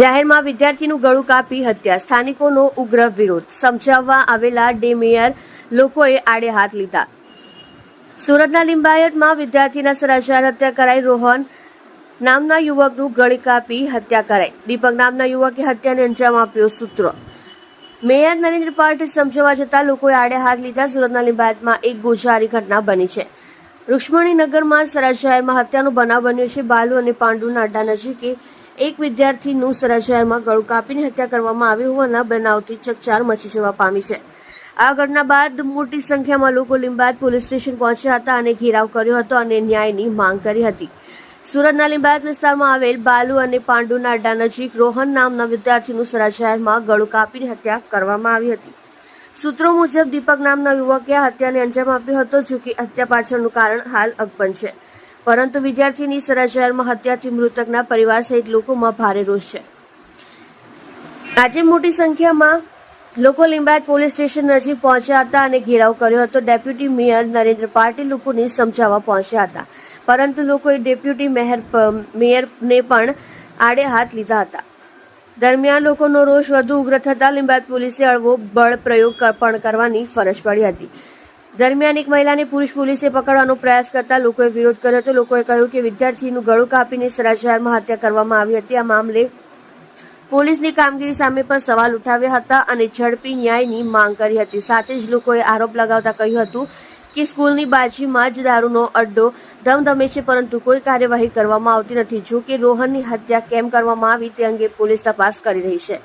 જાહેરમાં વિદ્યાર્થીનું ગળું કાપી હત્યા. સ્થાનિકોનો ઉગ્ર વિરોધ. સમજાવવા આવેલા ડેમેયર લોકોએ આડે હાથ લીધા. સુરતના લિંબાયતમાં વિદ્યાર્થીના સરાચાર હત્યા કરાઈ. રોહન નામના યુવકનું ગળી કાપી હત્યા કરાઈ. દીપક નામના યુવકે હત્યાને અંજામ આપ્યો સૂત્રો. મેયર નરેન્દ્ર પાટીલ સમજાવવા જતા લોકોએ આડે હાથ લીધા. સુરતના લિંબાયતમાં એક ગોઝારી ઘટના બની છે. રૂક્ષ્મણીનગરમાં સરાજાહેરમાં હત્યાનો બનાવ બન્યો છે. બાલુ અને પાંડુના અડ્ડા નજીકે એક વિદ્યાર્થીનું સરાજાહેરમાં ગળું કાપીને હત્યા કરવામાં આવી હોવાના બનાવથી ચકચાર મચી જવા પામી છે. આ ઘટના બાદ મોટી સંખ્યામાં લોકો લીંબાયત પોલીસ સ્ટેશન પહોંચ્યા હતા અને ઘેરાવ કર્યો હતો અને ન્યાયની માંગ કરી હતી. સુરતના લીંબાયત વિસ્તારમાં આવેલ બાલુ અને પાંડુના અડ્ડા નજીક રોહન નામના વિદ્યાર્થીનું સરાજાહેરમાં ગળું કાપીને હત્યા કરવામાં આવી હતી. સૂત્રો મુજબ દીપક નામના યુવકે આ હત્યાને અંજામ આપ્યો હતો, જો કે હત્યા પાછળનું કારણ હાલ અકબંધ છે. પરંતુ વિદ્યાર્થીની સરાજાહેરમાં હત્યાથી મૃતકના પરિવાર સહિત લોકોમાં ભારે રોષ છે. આજે મોટી સંખ્યામાં લોકો લિંબાયત પોલીસ સ્ટેશન નજીક પહોંચ્યા હતા અને ઘેરાવ કર્યો હતો. ડેપ્યુટી મેયર નરેન્દ્ર પાટીલ લોકોને સમજાવવા પહોંચ્યા હતા. પરંતુ લોકોએ ડેપ્યુટી મેયર મેયરને પણ આડે હાથ લીધા હતા. દરમિયાન લોકોનો રોષ વધુ ઉગ્ર થતા લીંબાદ પોલીસે હળવો બળ પ્રયોગ પણ કરવાની ફરજ પડી હતી. દરમિયાન એક મહિલાને પુરુષ પોલીસે પકડવાનો પ્રયાસ કરતા લોકોએ વિરોધ કર્યો હતો. લોકોએ કહ્યું કે વિદ્યાર્થીનું ગળું કાપીને સરાજારમાં હત્યા કરવામાં આવી હતી. આ મામલે પોલીસની કામગીરી સામે પણ સવાલ ઉઠાવ્યા હતા અને ઝડપી ન્યાયની માંગ કરી હતી સાથે જ લોકોએ આરોપ લગાવતા કહ્યું હતું કે સ્કૂલની બાજુમાં જ દારૂનો અડ્ડો ધમધમે છે પરંતુ કોઈ કાર્યવાહી કરવામાં આવતી નથી જો કે રોહનની હત્યા કેમ કરવામાં આવી તે અંગે પોલીસ તપાસ કરી રહી છે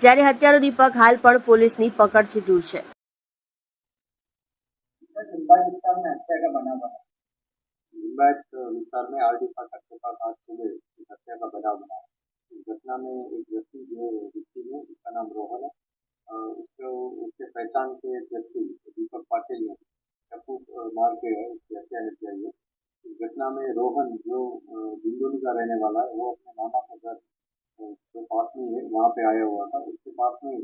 જ્યારે હત્યારો દીપક હાલ પણ પોલીસની પકડથી દૂર છે लिंबायत विस्तार में हत्या का बना बना लिंबायत विस्तार में आरडी फाटक के पास आज सुबह एक हत्या का बनाव बना है इस घटना में एक व्यक्ति जो व्यक्ति है उसका नाम रोहन है उसको उसके पहचान के व्यक्ति दीपक पाटिल ने अ, मार के उसकी हत्या की है। इस घटना में रोहन जो बिंदोली का रहने वाला है वो अपने मामा के घर जो पास में है वहाँ पे आया हुआ था। उसके पास में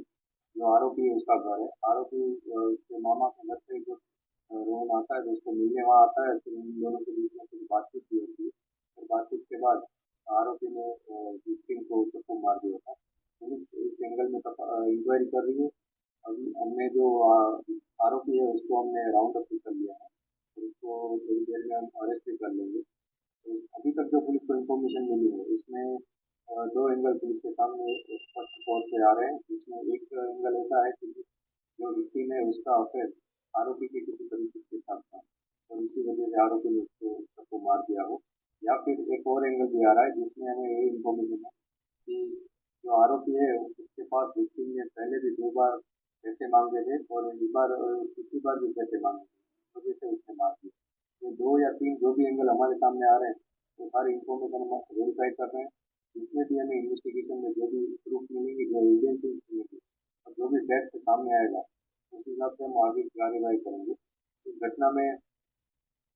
जो आरोपी है उसका घर है। आरोपी उसके मामा के घर से जो रोहन आता है तो उसको मिलने वहाँ आता है फिर उन दोनों के बीच में कुछ बातचीत भी होती है। और बातचीत के बाद आरोपी ने विक्टिम को चप्पू मार दिया था। पुलिस इस एंगल में इंक्वायरी कर रही है। अभी हमने जो आरोपी है, उसको हमने राउंड अप कर लिया है। और उसको थोड़ी देर में हम अरेस्ट भी कर लेंगे। तो अभी तक जो पुलिस को इन्फॉर्मेशन मिली है इसमें दो एंगल पुलिस के सामने स्पष्ट तौर पे आ रहे हैं। जिसमें एक एंगल ऐसा है कि जो विक्टिम है उसका अफेयर आरोपी के किसी परिचित के साथ था, और इसी वजह से आरोपी ने उसको सबको मार दिया हो। या फिर एक और एंगल भी आ रहा है जिसमें हमें ये इन्फॉर्मेशन है कि जो आरोपी है, उसके पास विक्टिम ने पहले भी दो बार पैसे मांगे थे और इस बार तीसरी बार भी पैसे मांगे थे। इस वजह से उसने मार दिया। ये दो या तीन जो भी एंगल हमारे सामने आ रहे हैं, वो सारी इन्फॉर्मेशन हम वेरीफाई कर रहे हैं। इसमें भी हमें इन्वेस्टिगेशन में जो भी प्रूफ मिलेंगे, जो एविडेंस मिलेंगे, और जो भी फैक्ट सामने आएगा, उस हिसाब से हम आगे कार्यवाही करेंगे। इस घटना में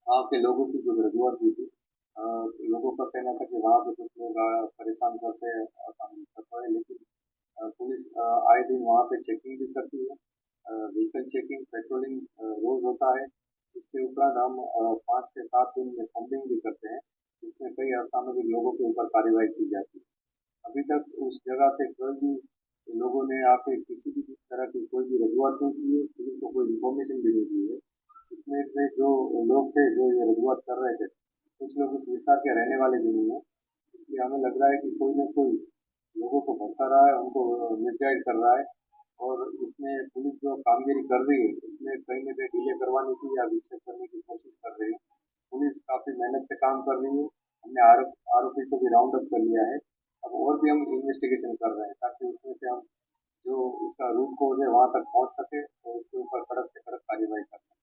वहाँ के लोगों की जो रजूआत हुई थी लोगों का कहना था कि वहाँ पे कुछ लोग परेशान करते हैं लेकिन पुलिस आए दिन वहाँ पे चेकिंग भी करती है। व्हीकल चेकिंग पेट्रोलिंग रोज होता है। इसके उपरांत हम पाँच से सात दिन में फंडिंग भी करते हैं, जिसमें कई असामाजिक लोगों के ऊपर कार्रवाई की जाती है। अभी तक उस जगह से कोई भी लोगों ने आके किसी भी तरह की कोई भी रजूआत नहीं की है, पुलिस को कोई इन्फॉर्मेशन भी नहीं दी है। इसमें से जो लोग थे, जो ये रजूआत कर रहे थे कुछ लोग उस विस्तार के रहने वाले भी नहीं है। इसलिए हमें लग रहा है कि कोई ना कोई लोगों को भटका रहा है, उनको मिसगाइड कर रहा है और इसमें पुलिस जो कामगिरी कर रही है इसमें कहीं ना कहीं डिले करवाने की या विक्षेप करने की कोशिश कर रही है। पुलिस काफ़ी मेहनत से काम कर रही है। हमने आरोप, आरोपी को भी राउंड अप कर लिया है। अब और भी हम इन्वेस्टिगेशन कर रहे हैं ताकि उसमें से हम जो इसका रूट कोज है, वहाँ तक पहुँच सके और उसके ऊपर कड़क से कड़क कार्यवाही कर सकें।